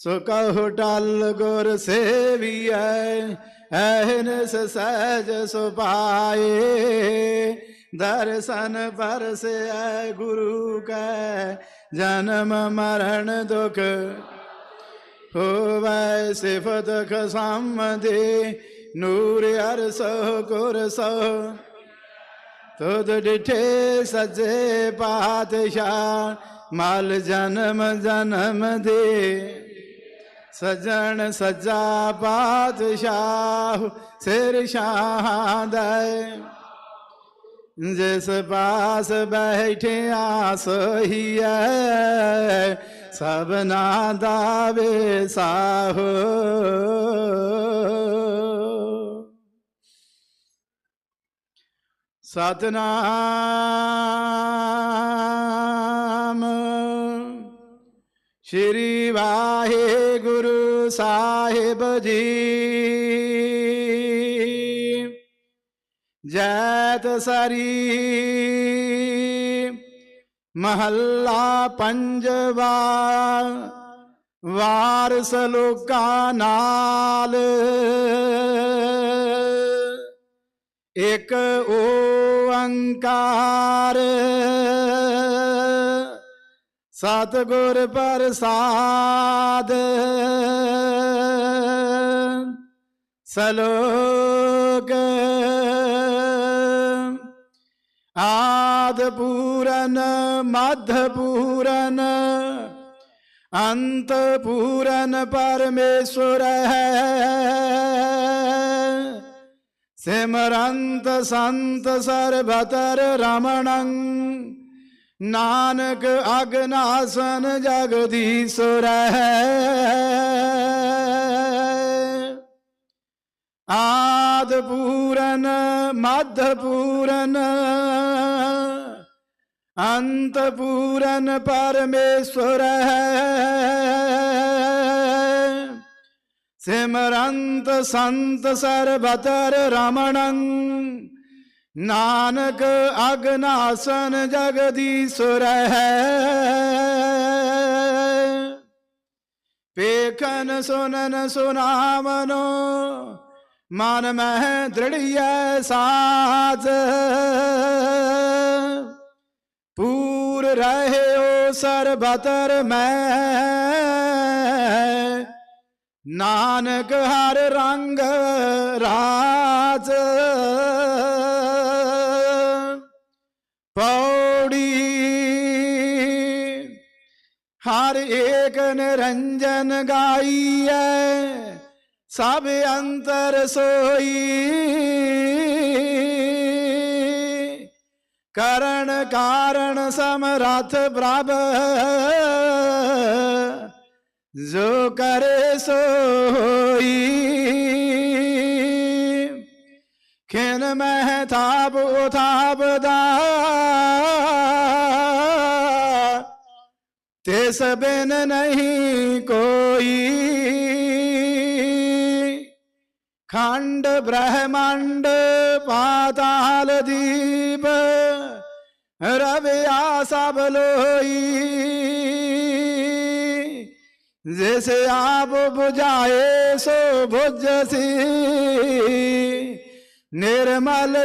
ਸੋ ਕਹੋ ਟਲ ਗੁਰ ਸੇਵੀਐ ਐਨਸ ਸਹਿਜ ਸੁਪਾਏ ਦਰਸ਼ਨ ਪਰਸੈ ਗੁਰੂ ਕੈ, ਜਨਮ ਮਰਨ ਦੁਖ ਹੋਵੈ ਸਿਫਤ ਖਸਮ ਦੇ ਨੂਰ ਅਰਸ ਗੁਰ ਸੋ ਤੁਧ ਡਿਠੇ ਸਜੇ ਪਾਤਸ਼ਾਹ, ਮਲ ਜਨਮ ਜਨਮ ਦੇ। ਸਜਣ ਸਜਾ ਪਾਤਸ਼ਾਹ ਸਿਰ ਸ਼ਾਹ ਦੇ ਜਿਸ ਪਾਸ ਬੈਠਿਆ ਸੋਹੀਐ ਸਭਨਾ ਦਾ ਵੇਸਾਹੋ। ਸਤਨਾਮ। ਸ਼੍ਰੀ ਵਾਹਿਗੁਰੂ ਸਾਹਿਬ ਜੀ। ਜੈਤ ਸਰੀ ਮਹੱਲਾ ਪੰਜਵਾ ਵਾਰਸ ਲੋਕਾਂ ਨਾਲ। ਇਕ ਓੰਕਾਰ। ਸਤਿਗੁਰ ਪ੍ਰਸਾਦ। ਸਲੋਕ। ਆਦ ਪੂਰਨ, ਮਧ ਪੂਰਨ, ਅੰਤ ਪੂਰਨ ਪਰਮੇਸ਼ਵਰ ਹੈ। ਸਿਮਰੰਤ ਸੰਤ ਸਰਬਤਰ ਰਮਣੰ ਨਾਨਕ ਅਗਨਾਸਨ ਜਗਦੀਸ਼ਵਰ ਹੈ ਆਦ ਪੂਰਨ ਮਧ ਪੂਰਨ ਅੰਤ ਪੂਰਨ ਪਰਮੇਸ਼ਵਰ ਹੈ। ਸਿਮਰੰਤ ਸੰਤ ਸਰਬਤਰ ਰਮਣੰ ਨਾਨਕ ਅਗਨਾਸਨ ਜਗਦੀਸ਼ਵਰ ਹੈ। ਪੇਖਨ ਸੁਨਨ ਸੁਨਾਵਨੋ, ਮਨ ਮਹਿ ਦ੍ਰਿੜੀਐ ਸਾਜ। ਪੂਰ ਰਹਿਓ ਸਰਬਤਰ ਮੈਂ, ਨਾਨਕ ਹਰ ਰੰਗ ਰਾਜ। ਹਰ ਏਕ ਨਿਰੰਜਨ ਗਾਈਐ, ਸਭ ਅੰਤਰ ਸੋਈ। ਕਰਨ ਕਾਰਣ ਸਮਰਥ ਪ੍ਰਭ, ਜੋ ਕਰੇ ਸੋਈ। ਖਿਨ ਮਹਿ ਥਾਪ ਉਥਾਪ ਦਾ ਤਿਸ ਬਿਨ ਨਹੀਂ ਕੋਈ ਖੰਡ ਬ੍ਰਹਮੰਡ ਪਾਤਾਲ ਦੀਪ ਰਵਿਆ ਸਭ ਲੋਈ ਜਿਸ ਆਪ 부ਝਾਏ ਸੋ 부ਝਸੀ ਨਿਰਮਲ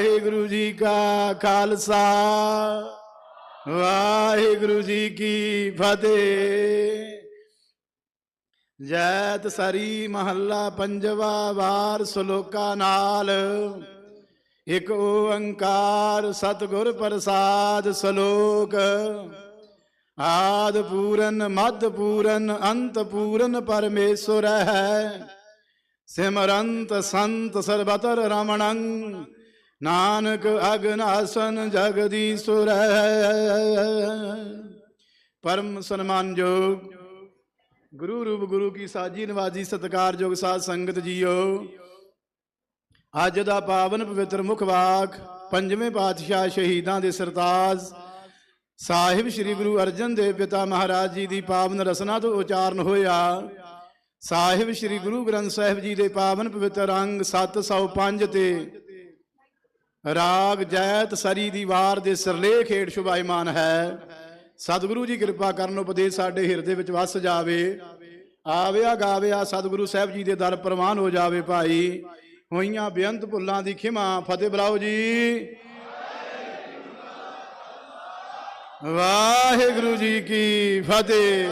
ਵਾਹਿਗੁਰੂ ਜੀ ਕਾ ਖਾਲਸਾ, ਵਾਹਿਗੁਰੂ ਜੀ ਕੀ ਫਤਿਹ। ਜੈਤ ਸਰੀ ਮਹੱਲਾ ਪੰਜਵਾ ਵਾਰ ਸ਼ਲੋਕਾ ਨਾਲ ਇਕ ਓੰਕਾਰ ਸਤਿਗੁਰ ਪ੍ਰਸਾਦ ਸ਼ਲੋਕ। ਆਦ ਪੂਰਨ ਮਦ ਪੂਰਨ, ਅੰਤ ਪੂਰਨ ਪਰਮੇਸ਼ਵਰ ਹੈ। ਸਿਮਰੰਤ ਸੰਤ ਸਰਬਤਰ ਰਮਣੰ ਨਾਨਕ ਅਗਨਾਸਨ ਜਗਦੀਸ਼ੁਰ ਪਰਮ ਸਨਮਾਨਯੋਗ ਗੁਰੂ ਰੂਪ ਗੁਰੂ ਕੀ ਸਾਜੀ ਨਵਾਜੀ ਸਤਕਾਰਯੋਗ ਸਾਧ ਸੰਗਤ ਜੀਓ। ਅੱਜ ਦਾ ਪਾਵਨ ਪਵਿੱਤਰ ਮੁਖ ਵਾਕ ਪੰਜਵੇਂ ਪਾਤਸ਼ਾਹ ਸ਼ਹੀਦਾਂ ਦੇ ਸਰਤਾਜ। ਸਾਹਿਬ ਸ੍ਰੀ ਗੁਰੂ ਅਰਜਨ ਦੇਵ ਪਿਤਾ ਮਹਾਰਾਜ ਜੀ ਦੀ ਪਾਵਨ ਰਸਨਾ ਤੋਂ ਉਚਾਰਨ ਹੋਇਆ। ਸਾਹਿਬ ਸ੍ਰੀ ਗੁਰੂ ਗ੍ਰੰਥ ਸਾਹਿਬ ਜੀ ਦੇ ਪਾਵਨ ਪਵਿੱਤਰ ਅੰਗ 705 ਤੇ ਰਾਗ ਜੈਤ ਸਰੀ ਦੀ ਵਾਰ ਦੇ ਸਰਲੇਖ ਹੇਠ ਸ਼ੁਭਾਇਮਾਨ ਹੈ। ਸਤਿਗੁਰੂ ਜੀ ਕਿਰਪਾ ਕਰਨ ਉਪਦੇਸ਼ ਸਾਡੇ ਹਿਰਦੇ ਵਿੱਚ ਵਸ ਜਾਵੇ। ਆਵਿਆ ਗਾਵਿਆ ਸਤਿਗੁਰੂ ਸਾਹਿਬ ਜੀ ਦੇ ਦਰ ਪ੍ਰਵਾਨ ਹੋ ਜਾਵੇ ਭਾਈ। ਹੋਈਆਂ ਬੇਅੰਤ ਭੁੱਲਾਂ ਦੀ ਖਿਮਾ। ਫਤਿਹ ਬੁਲਾਓ ਜੀ। ਵਾਹਿਗੁਰੂ ਜੀ ਕੀ ਫਤਿਹ।